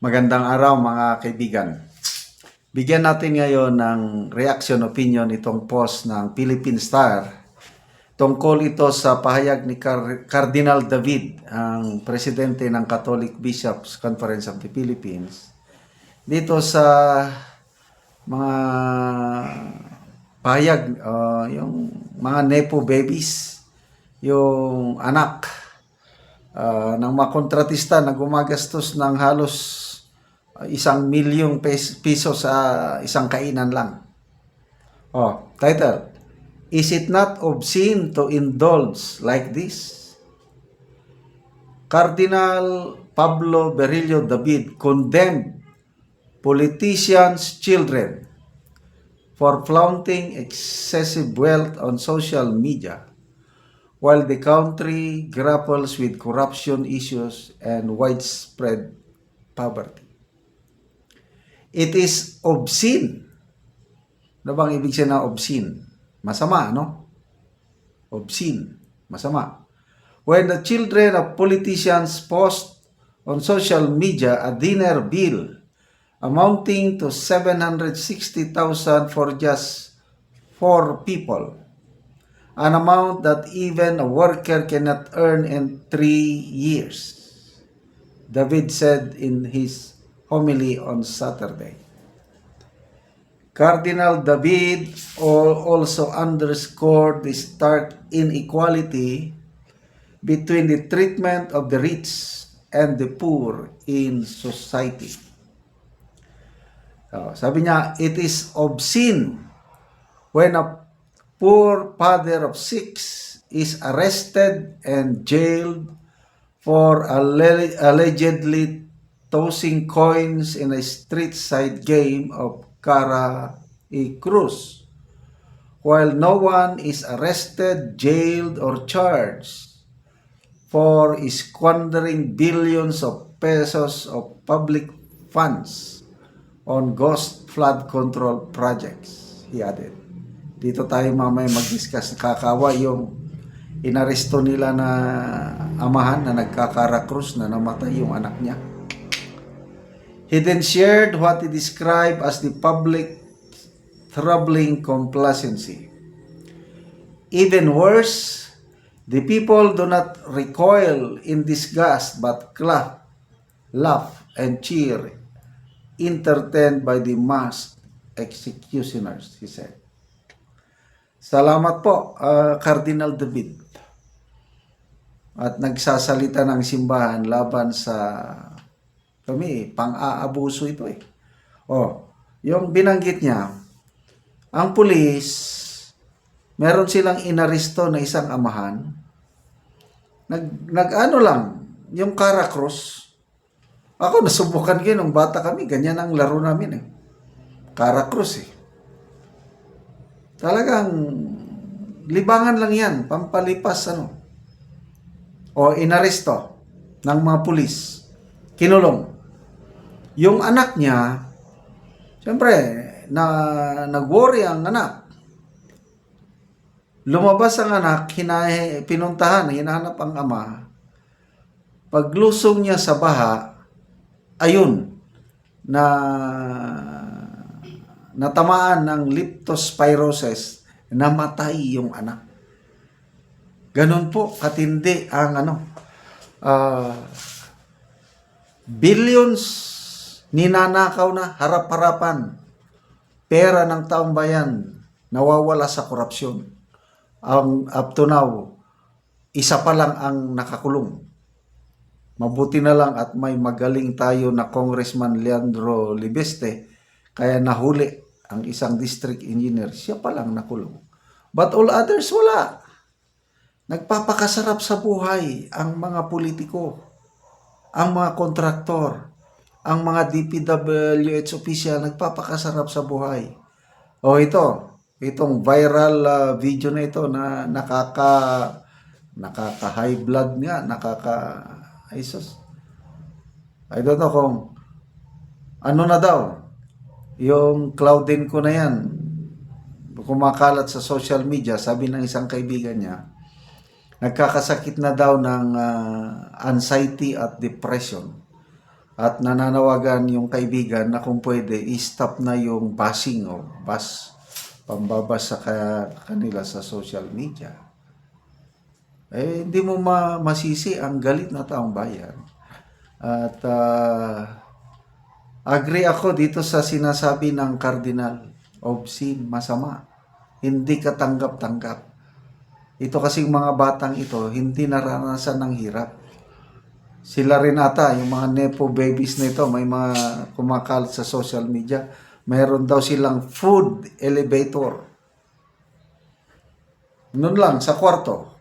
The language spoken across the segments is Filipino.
Magandang araw mga kaibigan. Bigyan natin ngayon ng reaction opinion itong post ng Philippine Star. Tungkol ito sa pahayag ni Car- Cardinal David, ang presidente ng Catholic Bishops Conference of the Philippines. Dito sa mga pahayag, uh, yung mga nepo babies, yung anak uh, ng mga kontratista na gumagastos ng halos isang milyong piso sa isang kainan lang. Oh, title. Is it not obscene to indulge like this? Cardinal Pablo Berillo David condemned politicians' children for flaunting excessive wealth on social media while the country grapples with corruption issues and widespread poverty. It is obscene. Ano bang ibig sabihin ng obscene? Masama, no? Obscene. Masama. When the children of politicians post on social media a dinner bill amounting to 760,000 for just four people, an amount that even a worker cannot earn in three years. David said in his homily on Saturday. Cardinal David al- also underscored the stark inequality between the treatment of the rich and the poor in society. Oh, sabi niya, it is obscene when a poor father of six is arrested and jailed for alle- allegedly tossing coins in a street side game of Cara y Cruz, while no one is arrested, jailed, or charged for squandering billions of pesos of public funds on ghost flood control projects, he added. Dito tayo mamaya mag-discuss. Kakawa yung inaresto nila na amahan na nagkakarakrus na namatay yung anak niya. He then shared what he described as the public troubling complacency. Even worse, the people do not recoil in disgust but clap, laugh, and cheer, entertained by the mass executioners, he said. Salamat po, ah, Cardinal David. At nagsasalita ng simbahan laban sa kami, pang-aabuso ito eh. Oh, yung binanggit niya, ang pulis, meron silang inaristo na isang amahan, nag, nag-ano lang, yung Caracross. Ako, nasubukan ko nung bata kami, ganyan ang laro namin eh. Caracross eh. Talagang, libangan lang yan, pampalipas ano. O inaristo ng mga pulis. Kinulong. Yung anak niya, siyempre, na nag-worry ang anak. Lumabas ang anak, hinahe, pinuntahan, hinahanap ang ama. Paglusong niya sa baha, ayun, na natamaan ng leptospirosis, namatay yung anak. Ganon po, katindi ang ano, ah, billions ninanakaw na harap-harapan pera ng taong bayan nawawala sa korupsyon. Ang up to now, isa pa lang ang nakakulong. Mabuti na lang at may magaling tayo na Congressman Leandro Libeste kaya nahuli ang isang district engineer. Siya pa lang nakulong. But all others wala. Nagpapakasarap sa buhay ang mga politiko, ang mga kontraktor, ang mga DPWH official nagpapakasarap sa buhay. O ito, itong viral ah, video na ito na nakaka nakaka high blood nga, nakaka sus. I don't know kung ano na daw yung Claudine ko na yan kumakalat sa social media sabi ng isang kaibigan niya nagkakasakit na daw ng ah, anxiety at depression At nananawagan yung kaibigan na kung pwede, i-stop na yung bashing o bas, pambabas sa ka- kanila sa social media. Eh, hindi mo ma- masisi ang galit na taong bayan. At ah, agree ako dito sa sinasabi ng Cardinal obscene, masama. Hindi katanggap-tanggap. Ito kasing mga batang ito, hindi naranasan ng hirap. Sila rin ata, yung mga nepo babies na ito, may mga kumakalat sa social media, mayroon daw silang food elevator. Noon lang, sa kwarto.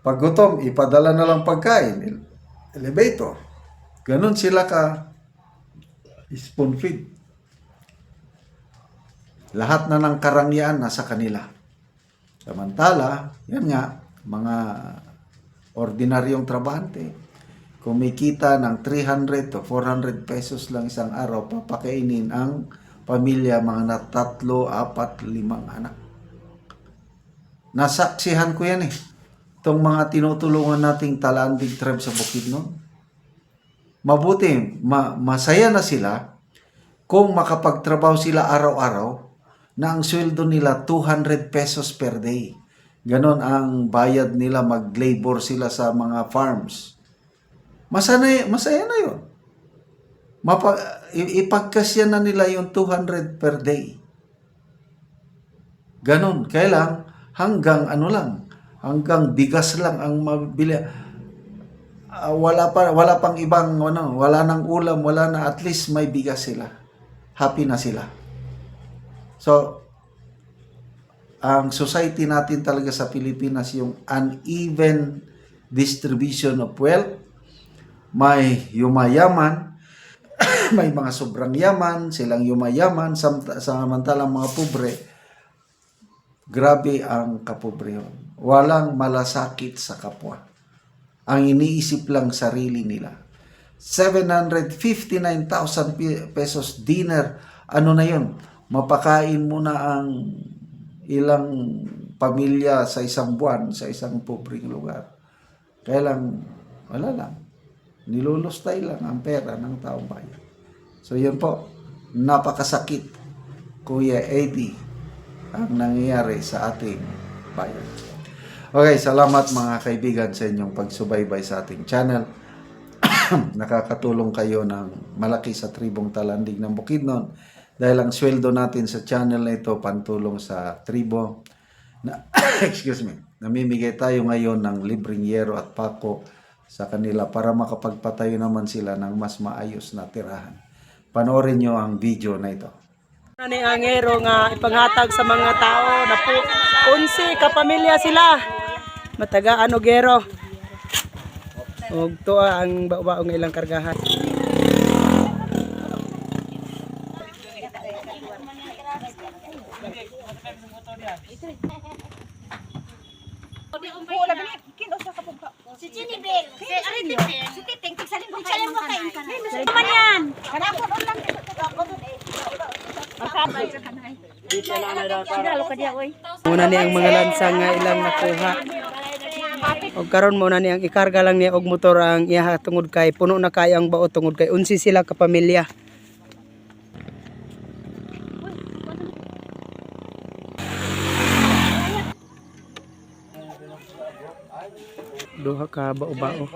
Pag gutom, ipadala na lang pagkain. ele- Elevator. Ganon sila ka spoon feed. Lahat na ng karangyaan nasa kanila. Samantala, yan nga, mga ordinaryong trabahante, kumikita ng 300 to 400 pesos lang isang araw, papakainin ang pamilya, mga na tatlo, apat, limang anak. Nasaksihan ko yan eh. Itong mga tinutulungan nating talandig tribe sa Bukidnon. Mabuti, ma- masaya na sila kung makapagtrabaho sila araw-araw na ang sweldo nila 200 pesos per day. Ganon ang bayad nila mag-labor sila sa mga farms. Masaya, masaya na yun. Mapa, ipagkasya na nila yung 200 per day. Ganon. Kailang hanggang ano lang, hanggang bigas lang ang mabili. Ah, wala pa wala pang ibang ano, wala nang ulam, wala na at least may bigas sila. Happy na sila. So ang society natin talaga sa Pilipinas yung uneven distribution of wealth. May yumayaman, may mga sobrang yaman, silang yumayaman, sam- samantalang mga pobre, grabe ang kapobrehon. Walang malasakit sa kapwa. Ang iniisip lang sarili nila. 759,000 pi- pesos dinner. Ano na yun? Mapakain mo na ang ilang pamilya sa isang buwan, sa isang pobreng lugar. Kaya wala lang. Nilulustay lang ang pera ng taong bayan. So yun po, napakasakit, Kuya Eddie, ang nangyayari sa ating bayan. Okay, salamat mga kaibigan sa inyong pagsubaybay sa ating channel. Nakakatulong kayo ng malaki sa tribong talandig ng Bukidnon dahil ang sweldo natin sa channel na ito pantulong sa tribo na excuse me namimigay tayo ngayon ng libreng yero at pako sa kanila para makapagpatayo naman sila ng mas maayos na tirahan. Panoorin nyo ang video na ito. Ano ni angero nga ipanghatag sa mga tao na po unsi kapamilya sila. Matagaan og gero. Og tuwa ang baong ilang kargahan. Si Jinibel, si Aritin, si Titing, tigsalin mo kain mo kain ka na. Naman yan. Kanapon ka oy. Muna ni ang mga lansa nga ilang nakuha. Og karon mo na ni ang ikarga lang niya og motor ang iya tungod kay puno na kay ang bao tungod kay unsi sila kapamilya. Duha ka bao-bao.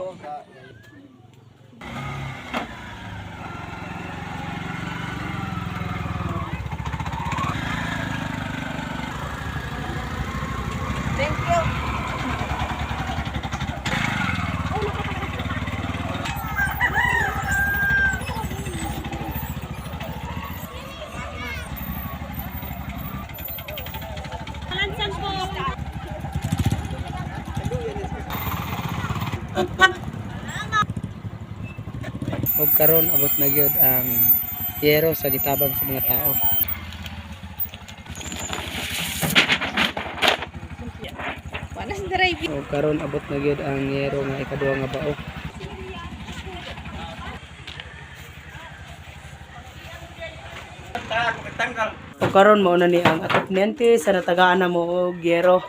Karon abot na gyud ang yero sa gitabang sa mga tao. Wanas drive. O karon abot na gyud ang yero nga ikaduha nga bao. O karon mo na ni ang atupnente sa natagaan na mo og yero.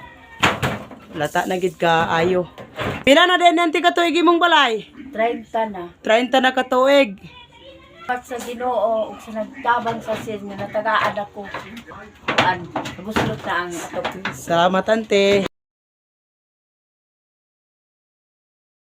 Lata na gid ka ayo. Pila na din nente ka tuig imong balay? 30 na. 30 na ka tuig. Pat sa Ginoo ug sa nagtabang sa sin nga natagaan ako. Kuan, nabuslot na ang atong Salamat ante.